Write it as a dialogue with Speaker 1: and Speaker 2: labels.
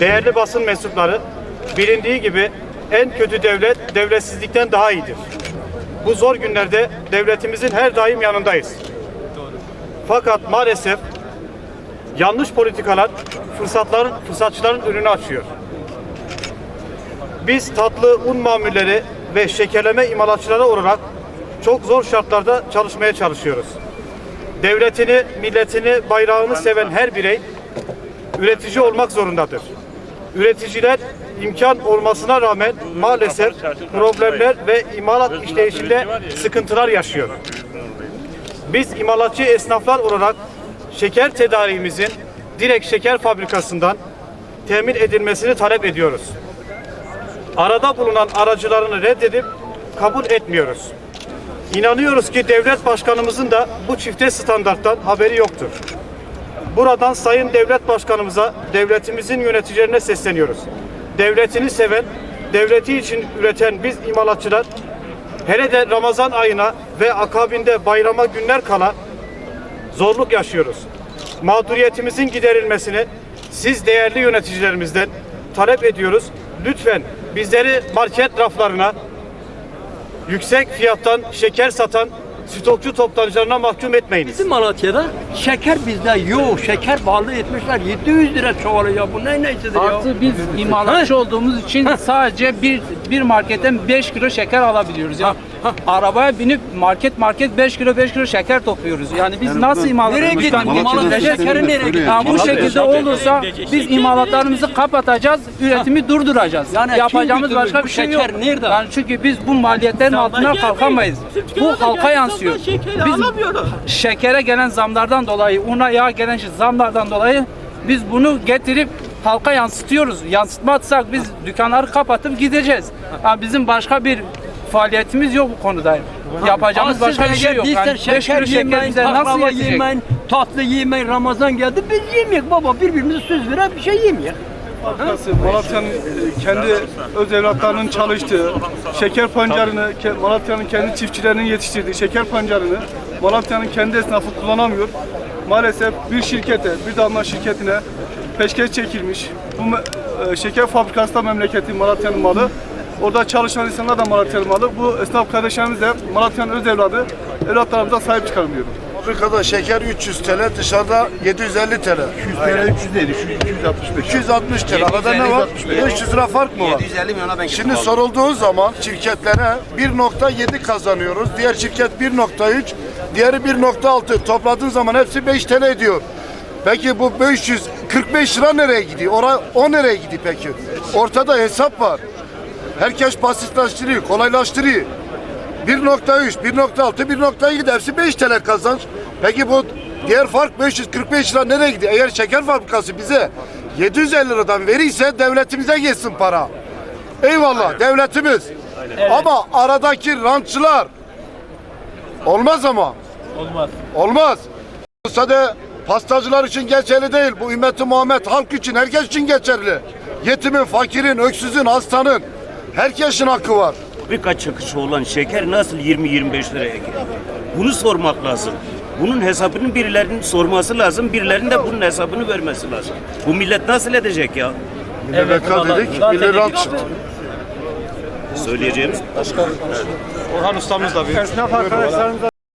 Speaker 1: Değerli basın mensupları, bilindiği gibi en kötü devlet devletsizlikten daha iyidir. Bu zor günlerde devletimizin her daim yanındayız. Fakat maalesef yanlış politikalar fırsatların fırsatçıların önünü açıyor. Biz tatlı un mamulleri ve şekerleme imalatçıları olarak çok zor şartlarda çalışmaya çalışıyoruz. Devletini, milletini, bayrağını seven her birey üretici olmak zorundadır. Üreticiler imkan olmasına rağmen maalesef problemler ve imalat işleyişinde sıkıntılar yaşıyor. Biz imalatçı esnaflar olarak şeker tedariğimizin direkt şeker fabrikasından temin edilmesini talep ediyoruz. Arada bulunan aracılarını reddedip kabul etmiyoruz. İnanıyoruz ki devlet başkanımızın da bu çifte standarttan haberi yoktur. Buradan Sayın Devlet Başkanımıza, devletimizin yöneticilerine sesleniyoruz. Devletini seven, devleti için üreten biz imalatçılar, hele de Ramazan ayına ve akabinde bayrama günler kala zorluk yaşıyoruz. Mağduriyetimizin giderilmesini siz değerli yöneticilerimizden talep ediyoruz. Lütfen bizleri market raflarına yüksek fiyattan şeker satan stokçu toptancılarına mahkum etmeyiniz.
Speaker 2: Bizim Malatya'da şeker bizde yok. Şeker bağlı etmişler. 700 lira çuvalı ya. Bu ne neysedir ya?
Speaker 3: Artı biz imalatçı olduğumuz için sadece bir bir marketten 5 kilo şeker alabiliyoruz. Ya arabaya binip market market 5 kilo 5 kilo şeker topluyoruz. Yani biz nasıl imalat
Speaker 2: Nereye gidiyor? Malatya şekeri nereye gidiyor?
Speaker 3: Ha, bu şekilde olursa biz imalatlarımızı kapatacağız, üretimi durduracağız.
Speaker 2: Yani
Speaker 3: Yapacağımız başka bir şey yok.
Speaker 2: şeker nerede?
Speaker 3: Yani çünkü biz bu maliyetlerin altına kalkamayız. Bu halka yansıyor. Biz şekere gelen zamlardan dolayı, una yağa gelen zamlardan dolayı biz bunu getirip halka yansıtıyoruz. Yansıtmazsak biz dükkanları kapatıp gideceğiz. Yani bizim başka bir faaliyetimiz yok bu konuda. Yapacağımız başka bir şey yok. Yani
Speaker 2: şeker
Speaker 3: kilo
Speaker 2: yemeyin,
Speaker 3: bize nasıl yetecek?
Speaker 2: yemeyin, tatlı yemeyin. Ramazan geldi. Biz yemeyek baba. Birbirimize söz veren bir şey.
Speaker 4: Fabrikası Malatya'nın e, kendi öz evlatlarının çalıştığı, şeker pancarını, Malatya'nın kendi çiftçilerinin yetiştirdiği şeker pancarını Malatya'nın kendi esnafı kullanamıyor. Maalesef bir şirkete, bir damla şirketine peşkeş çekilmiş. Bu me- e, şeker fabrikası da memleketin Malatya'nın malı. Orada çalışan insanlar da Malatya'nın malı. Bu esnaf kardeşlerimiz de Malatya'nın öz evladı. Evlatlarımıza sahip çıkalım diyorum.
Speaker 5: Fabrikada şeker 300 TL, dışarıda 750 TL.
Speaker 6: 100 TL 300 değil, şu 265.
Speaker 5: 260 TL. Arada ne var? 500 lira fark mı var?
Speaker 7: 750 milyona ben
Speaker 5: Şimdi sorulduğu zaman şirketlere 1.7 kazanıyoruz. Diğer şirket 1.3, diğeri 1.6. Topladığın zaman hepsi 5 TL ediyor. Peki bu 545 lira nereye gidiyor? Ora, o nereye gidiyor peki? Ortada hesap var. Herkes basitleştiriyor, kolaylaştırıyor. 1.3, 1.6, 1.7 hepsi 5 TL kazanç. Peki bu diğer fark 545 lira nereye gidiyor? Eğer şeker fabrikası bize 750 liradan verirse devletimize geçsin para. Eyvallah devletimiz. Ama aradaki rantçılar olmaz ama. Olmaz. Olmaz. Bu Sade pastacılar için geçerli değil. Bu ümmeti Muhammed halk için, herkes için geçerli. Yetimin, fakirin, öksüzün, hastanın herkesin hakkı var.
Speaker 8: fabrika çıkışı olan şeker nasıl 20-25 liraya geldi? Bunu sormak lazım. Bunun hesabını birilerinin sorması lazım, birilerinin de bunun hesabını vermesi lazım. Bu millet nasıl edecek ya?
Speaker 5: Evet, dedik, bir rant çıktı.
Speaker 8: Söyleyeceğimiz
Speaker 1: Orhan ustamız da bir
Speaker 4: Esnaf arkadaşlarımıza